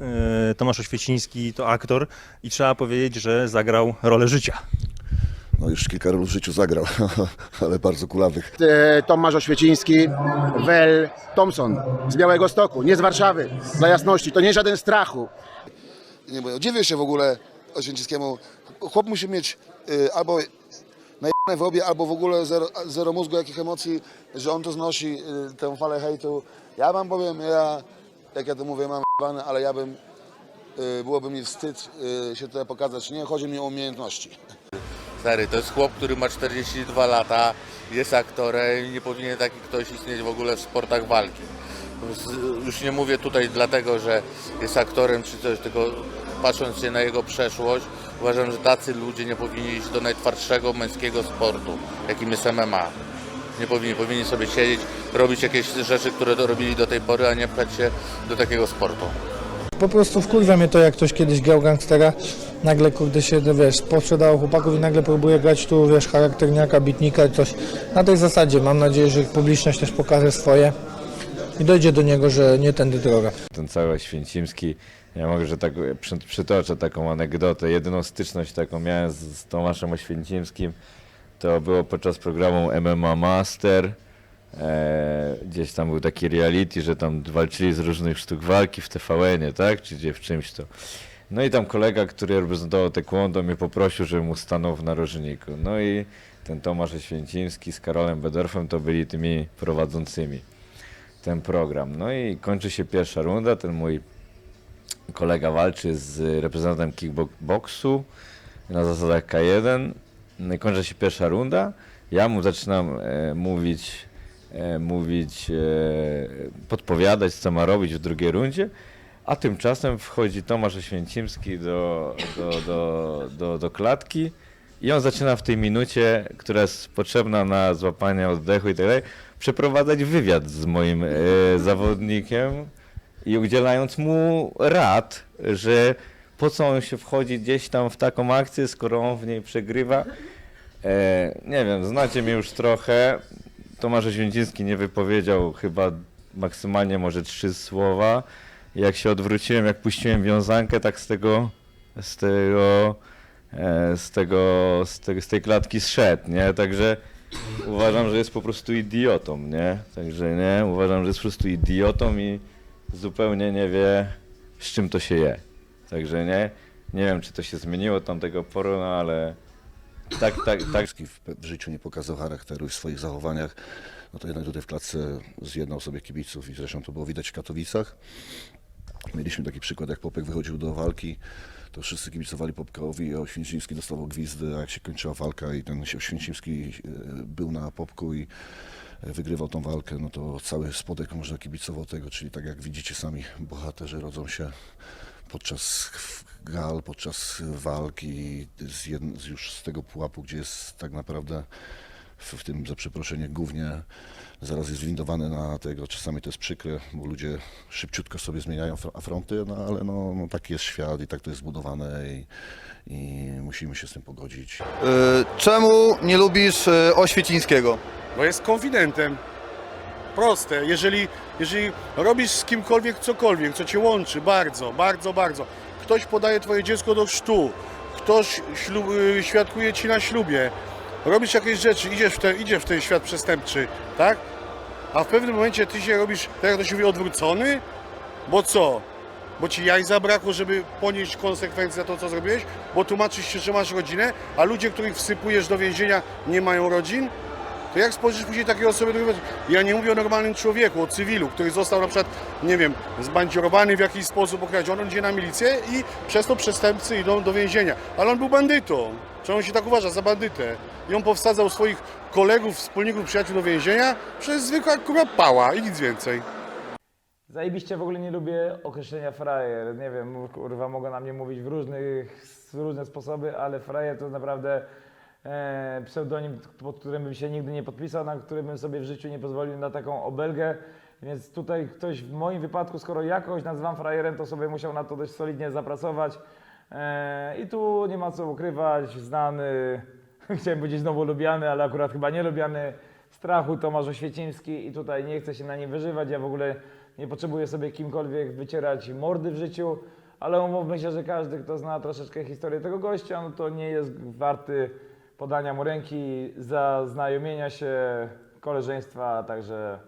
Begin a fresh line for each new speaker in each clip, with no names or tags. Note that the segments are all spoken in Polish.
E, Tomasz Oświeciński to aktor i trzeba powiedzieć, że zagrał rolę życia.
No już kilka ról w życiu zagrał, ale bardzo kulawych.
e, Tomasz Oświeciński, Wel Thompson z Białego Stoku, nie z Warszawy, dla jasności, to nie żaden strachu.
Nie bo dziwię się w ogóle Oświęcickiemu. Chłop musi mieć y, albo najebane w obie, albo w ogóle zero, zero mózgu, jakich emocji, że on to znosi, y, tę falę hejtu. Ja wam powiem, ja, jak ja to mówię, mam ale ja bym, y, byłoby mi wstyd y, się tutaj pokazać. Nie chodzi mi o umiejętności.
Stary, to jest chłop, który ma 42 lata, jest aktorem i nie powinien taki ktoś istnieć w ogóle w sportach walki. Już nie mówię tutaj dlatego, że jest aktorem czy coś, tylko patrząc się na jego przeszłość, uważam, że tacy ludzie nie powinni iść do najtwardszego męskiego sportu, jakim jest MMA. Nie powinni, powinni sobie siedzieć, robić jakieś rzeczy, które robili do tej pory, a nie pchać się do takiego sportu.
Po prostu wkurwia mnie to, jak ktoś kiedyś grał gangstera, nagle kurde się, no wiesz, posprzedało chłopaków i nagle próbuje grać tu, wiesz, charakterniaka, bitnika, coś. Na tej zasadzie mam nadzieję, że publiczność też pokaże swoje i dojdzie do niego, że nie tędy droga.
ten cały Święcimski. Ja mogę, że tak przy, przytoczę taką anegdotę. Jedyną styczność taką miałem z, z Tomaszem Oświęcimskim to było podczas programu MMA Master. E, gdzieś tam był taki reality, że tam walczyli z różnych sztuk walki w TVN-ie, tak? Czy gdzie w czymś to. No i tam kolega, który reprezentował taekwondo mnie poprosił, żebym mu stanął w narożniku. No i ten Tomasz Oświęcimski z Karolem Bedorfem to byli tymi prowadzącymi ten program. No i kończy się pierwsza runda. Ten mój kolega walczy z reprezentantem kickboxu na zasadach K1. No kończy się pierwsza runda. Ja mu zaczynam e, mówić, e, mówić, e, podpowiadać, co ma robić w drugiej rundzie. A tymczasem wchodzi Tomasz Oświęcimski do, do, do, do, do klatki i on zaczyna w tej minucie, która jest potrzebna na złapanie oddechu i tak dalej, przeprowadzać wywiad z moim e, zawodnikiem i udzielając mu rad, że po co on się wchodzi gdzieś tam w taką akcję, skoro on w niej przegrywa. E, nie wiem, znacie mnie już trochę. Tomasz Oświęcimski nie wypowiedział chyba maksymalnie może trzy słowa. Jak się odwróciłem, jak puściłem wiązankę, tak z tego, z tego, e, z tego, z, tego, z tej klatki zszedł, nie? Także uważam, że jest po prostu idiotą, nie? Także nie, uważam, że jest po prostu idiotą i zupełnie nie wie, z czym to się je. Także nie, nie wiem, czy to się zmieniło od tamtego poru, no ale tak, tak, tak,
w, w życiu nie pokazał charakteru i w swoich zachowaniach, no to jednak tutaj w klatce zjednał sobie kibiców i zresztą to było widać w Katowicach. Mieliśmy taki przykład, jak Popek wychodził do walki, to wszyscy kibicowali Popkowi, a Oświęcimski dostawał gwizdy, a jak się kończyła walka i ten Oświęcimski e, był na Popku i e, wygrywał tą walkę, no to cały spodek można kibicował tego, czyli tak jak widzicie sami, bohaterzy rodzą się podczas gal, podczas walki z jedn, z już z tego pułapu, gdzie jest tak naprawdę w, w tym, za przeproszenie, głównie zaraz jest windowane na tego, czasami to jest przykre, bo ludzie szybciutko sobie zmieniają fr- fronty, no ale no, no taki jest świat i tak to jest zbudowane i, i musimy się z tym pogodzić.
Y, Czemu nie lubisz y, Oświecińskiego?
Bo jest konfidentem. Proste. Jeżeli, jeżeli robisz z kimkolwiek cokolwiek, co cię łączy, bardzo, bardzo, bardzo. Ktoś podaje twoje dziecko do chrztu, ktoś ślub, y, świadkuje ci na ślubie, robisz jakieś rzeczy, idziesz w, ten, idziesz w ten świat przestępczy, tak? A w pewnym momencie ty się robisz, tak jak to się mówi, odwrócony? Bo co? Bo ci jaj zabrakło, żeby ponieść konsekwencje za to, co zrobiłeś? Bo tłumaczysz się, że masz rodzinę, a ludzie, których wsypujesz do więzienia, nie mają rodzin? To jak spojrzysz później takiej osoby, do ja nie mówię o normalnym człowieku, o cywilu, który został na przykład, nie wiem, zbandziorowany w jakiś sposób, okradziony, on idzie na milicję i przez to przestępcy idą do więzienia. Ale on był bandytą. Czemu on się tak uważa za bandytę? I on powsadzał swoich kolegów, wspólników, przyjaciół do więzienia przez zwykła kurwa pała i nic więcej.
Zajebiście w ogóle nie lubię określenia frajer. Nie wiem, kurwa, mogą na mnie mówić w różnych, w różne sposoby, ale frajer to naprawdę e, pseudonim, pod którym bym się nigdy nie podpisał, na którym bym sobie w życiu nie pozwolił na taką obelgę. Więc tutaj ktoś w moim wypadku, skoro ja kogoś nazywam frajerem, to sobie musiał na to dość solidnie zapracować. E, I tu nie ma co ukrywać, znany, chciałem powiedzieć znowu lubiany, ale akurat chyba nie lubiany, strachu Tomasz Oświecimski i tutaj nie chcę się na nim wyżywać. Ja w ogóle nie potrzebuję sobie kimkolwiek wycierać mordy w życiu, ale umówmy się, że każdy, kto zna troszeczkę historię tego gościa, no to nie jest warty podania mu ręki, zaznajomienia się, koleżeństwa, także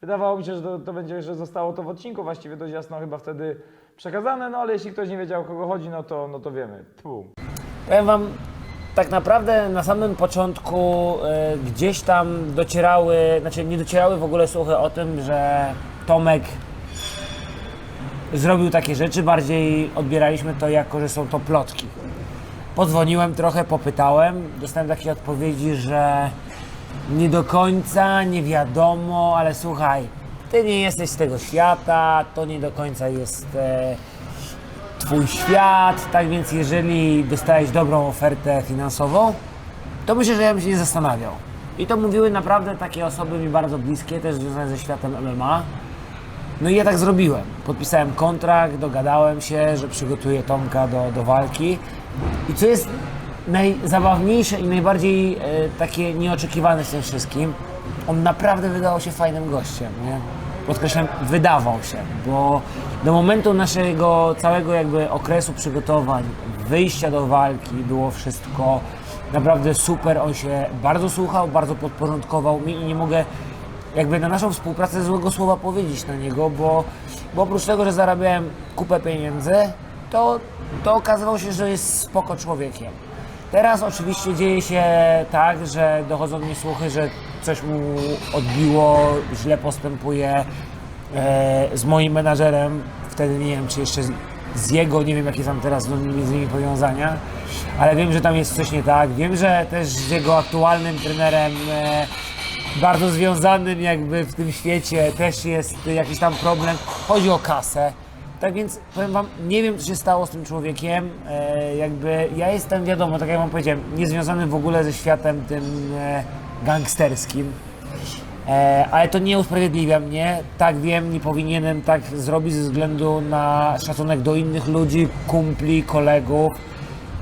wydawało mi się, że to, to będzie, że zostało to w odcinku właściwie dość jasno chyba wtedy przekazane, no ale jeśli ktoś nie wiedział o kogo chodzi, no to, no to wiemy. Tfu.
Powiem wam, tak naprawdę na samym początku e, gdzieś tam docierały, znaczy nie docierały w ogóle słuchy o tym, że Tomek zrobił takie rzeczy, bardziej odbieraliśmy to jako, że są to plotki. Podzwoniłem trochę, popytałem, dostałem takie odpowiedzi, że nie do końca, nie wiadomo, ale słuchaj, ty nie jesteś z tego świata, to nie do końca jest e, twój świat, tak więc jeżeli dostałeś dobrą ofertę finansową, to myślę, że ja bym się nie zastanawiał. I to mówiły naprawdę takie osoby mi bardzo bliskie, też związane ze światem MMA. No i ja tak zrobiłem. Podpisałem kontrakt, dogadałem się, że przygotuję Tomka do, do walki. I co jest najzabawniejsze i najbardziej e, takie nieoczekiwane w tym wszystkim, on naprawdę wydawał się fajnym gościem, nie? Podkreślam, wydawał się, bo do momentu naszego całego jakby okresu przygotowań, wyjścia do walki było wszystko naprawdę super, on się bardzo słuchał, bardzo podporządkował mi i nie mogę jakby na naszą współpracę złego słowa powiedzieć na niego, bo, bo oprócz tego, że zarabiałem kupę pieniędzy, to, to okazywało się, że jest spoko człowiekiem. Teraz oczywiście dzieje się tak, że dochodzą mi słuchy, że coś mu odbiło, źle postępuje e, z moim menadżerem. Wtedy nie wiem, czy jeszcze z, z jego, nie wiem jakie tam teraz są między nimi powiązania, ale wiem, że tam jest coś nie tak. Wiem, że też z jego aktualnym trenerem e, bardzo związanym jakby w tym świecie też jest jakiś tam problem. Chodzi o kasę. Tak więc powiem wam, nie wiem co się stało z tym człowiekiem. E, jakby ja jestem wiadomo, tak jak wam powiedziałem, niezwiązany w ogóle ze światem tym e, gangsterskim. E, ale to nie usprawiedliwia mnie. Tak wiem, nie powinienem tak zrobić ze względu na szacunek do innych ludzi, kumpli, kolegów.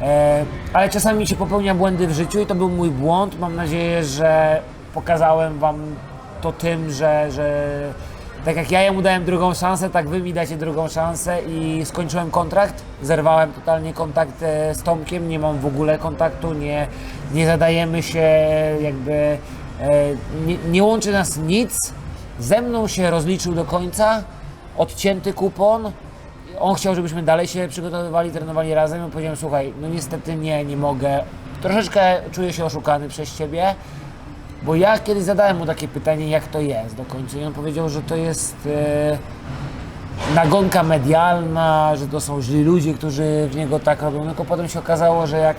E, ale czasami się popełnia błędy w życiu i to był mój błąd. Mam nadzieję, że pokazałem Wam to tym, że, że tak jak ja jemu dałem drugą szansę, tak Wy mi dacie drugą szansę i skończyłem kontrakt. Zerwałem totalnie kontakt e, z Tomkiem, nie mam w ogóle kontaktu, nie, nie zadajemy się jakby, e, nie, nie łączy nas nic. Ze mną się rozliczył do końca, odcięty kupon. On chciał, żebyśmy dalej się przygotowywali, trenowali razem. Ja powiedziałem, słuchaj, no niestety nie, nie mogę. Troszeczkę czuję się oszukany przez Ciebie, bo ja kiedyś zadałem mu takie pytanie, jak to jest do końca. I on powiedział, że to jest e, nagonka medialna, że to są źli ludzie, którzy w niego tak robią. Tylko potem się okazało, że jak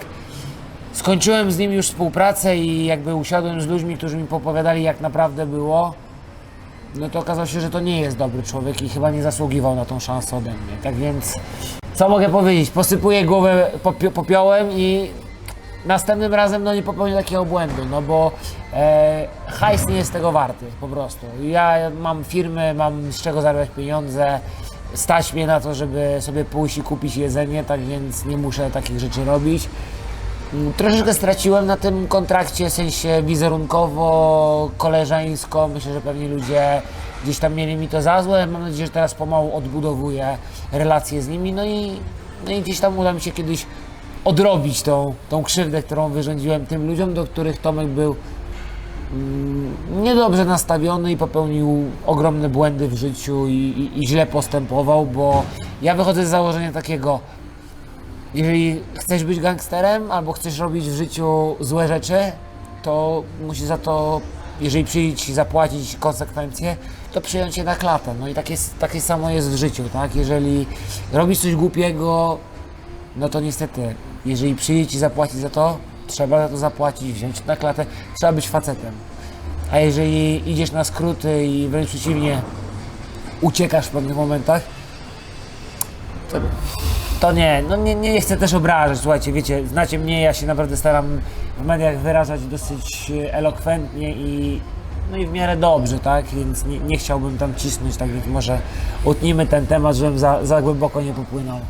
skończyłem z nim już współpracę i jakby usiadłem z ludźmi, którzy mi popowiadali, jak naprawdę było, no to okazało się, że to nie jest dobry człowiek i chyba nie zasługiwał na tą szansę ode mnie. Tak więc, co mogę powiedzieć? Posypuję głowę popio- popiołem i następnym razem no nie popełnię takiego błędu, no bo e, hajs nie jest tego warty, po prostu. Ja mam firmy, mam z czego zarabiać pieniądze, stać mnie na to, żeby sobie pójść i kupić jedzenie, tak więc nie muszę takich rzeczy robić. Mm, Troszeczkę straciłem na tym kontrakcie, w sensie wizerunkowo, koleżeńsko. Myślę, że pewnie ludzie gdzieś tam mieli mi to za złe. Mam nadzieję, że teraz pomału odbudowuję relacje z nimi. No i, no i gdzieś tam uda mi się kiedyś odrobić tą, tą krzywdę, którą wyrządziłem tym ludziom, do których Tomek był mm, niedobrze nastawiony i popełnił ogromne błędy w życiu i, i, i źle postępował, bo ja wychodzę z założenia takiego, jeżeli chcesz być gangsterem albo chcesz robić w życiu złe rzeczy, to musisz za to, jeżeli przyjdzie ci zapłacić konsekwencje, to przyjąć je na klatę. No i takie, takie samo jest w życiu, tak? Jeżeli robisz coś głupiego, no to niestety, jeżeli przyjdzie ci zapłacić za to, trzeba za to zapłacić, wziąć na klatę, trzeba być facetem. A jeżeli idziesz na skróty i wręcz przeciwnie, uciekasz w pewnych momentach, to, to nie, no nie, nie chcę też obrażać, słuchajcie, wiecie, znacie mnie, ja się naprawdę staram w mediach wyrażać dosyć e, elokwentnie i no i w miarę dobrze, tak, więc nie, nie chciałbym tam cisnąć, tak więc może utnijmy ten temat, żebym za, za głęboko nie popłynął.